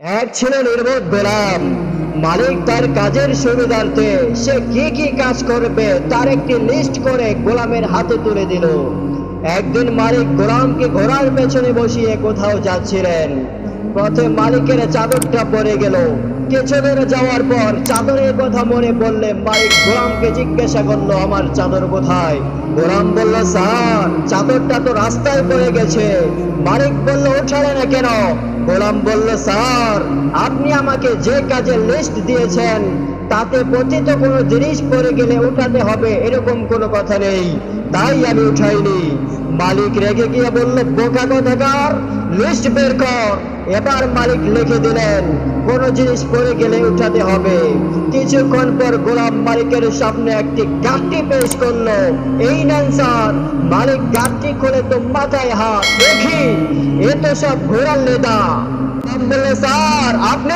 এক ছিল নির্বোধ গোলাম। মালিক তার কাজের সুবিধার্থে সে কি কি কাজ করবে তার একটি লিস্ট করে গোলামের হাতে তুলে দিল। একদিন মালিক গোলামকে ঘোড়ার পেছনে বসিয়ে কোথাও যাচ্ছিলেন। পথে মালিকের চাদরটা পড়ে গেল। কিছু যাওয়ার পর চাদরের কথা মনে পড়লে মালিক গোলামকে জিজ্ঞাসা করল, আমার চাদর কোথায়? গোলাম বলল, স্যার, চাদরটা তো রাস্তায় পড়ে গেছে। মালিক বলল, ওঠালে না কেন? গোলাম বলল, স্যার, আপনি আমাকে যে কাজে লিস্ট দিয়েছেন, তাতে পতিত কোনো জিনিস পড়ে গেলে উঠাতে হবে, এরকম কোনো কথা নেই। তাই আমি উঠাইনি। মালিক রেগে গিয়ে বলল, বোকা কথাকার লিস্ট বের কর। এবার মালিক লিখে দিলেন, কোন জিনিস পড়ে গেলে উঠাতে হবে। কিছুক্ষণ পর গোলাম মালিকের সামনে একটি গাঁটটি পেশ করল। এই নেন স্যার। মালিক গাঁটটি খুলে তো মাথায় হাত দেখি এ তো সব লেদা গোলাম বলল স্যার আপনিই তো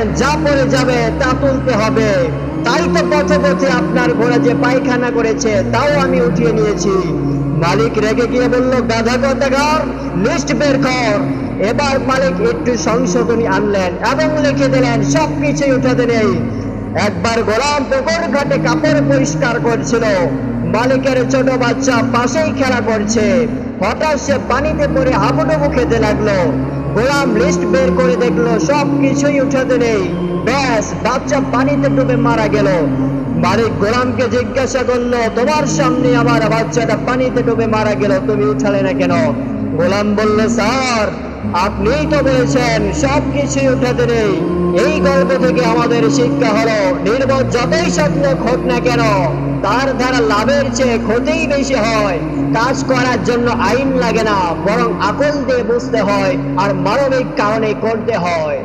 বলেছেন যা পড়ে যাবে তা তুলতে হবে। তাই তো পথে পথে আপনার ঘোড়া যে পায়খানা করেছে, তাও আমি উঠিয়ে নিয়েছি। মালিক রেগে গিয়ে বলল, গাধা কথাকার লিস্ট বের কর। এবার মালিক একটু সংশোধনী আনলেন এবং লিখে দিলেন সব কিছুই উঠাতে নেই। একবার গোলাম পুকুর ঘাটে কাপড় পরিষ্কার করছিল। মালিকের ছোট বাচ্চা পাশেই খেলা করছে। হঠাৎ সে পানিতে পড়ে হাবুডুবু খেতে লাগল। গোলাম লিস্ট বের করে দেখল সব কিছুই উঠাতে নেই। ব্যাস, বাচ্চা পানিতে ডুবে মারা গেল। মালিক গোলামকে জিজ্ঞাসা করল, তোমার সামনে আমার বাচ্চাটা পানিতে ডুবে মারা গেল, তুমি উঠালে না কেন? গোলাম বলল, স্যার আপনিই তো বলেছেন সব কিছুই উঠাতে নেই। এই গল্প থেকে আমাদের শিক্ষা হলো নির্ভর যতই সৎলোক হোক না কেন, তার দ্বারা লাভের চেয়ে ক্ষতিই বেশি হয়। কাজ করার জন্য আইন লাগে না, বরং আকল দিয়ে বুঝতে হয় আর মানবিক কারণে করতে হয়।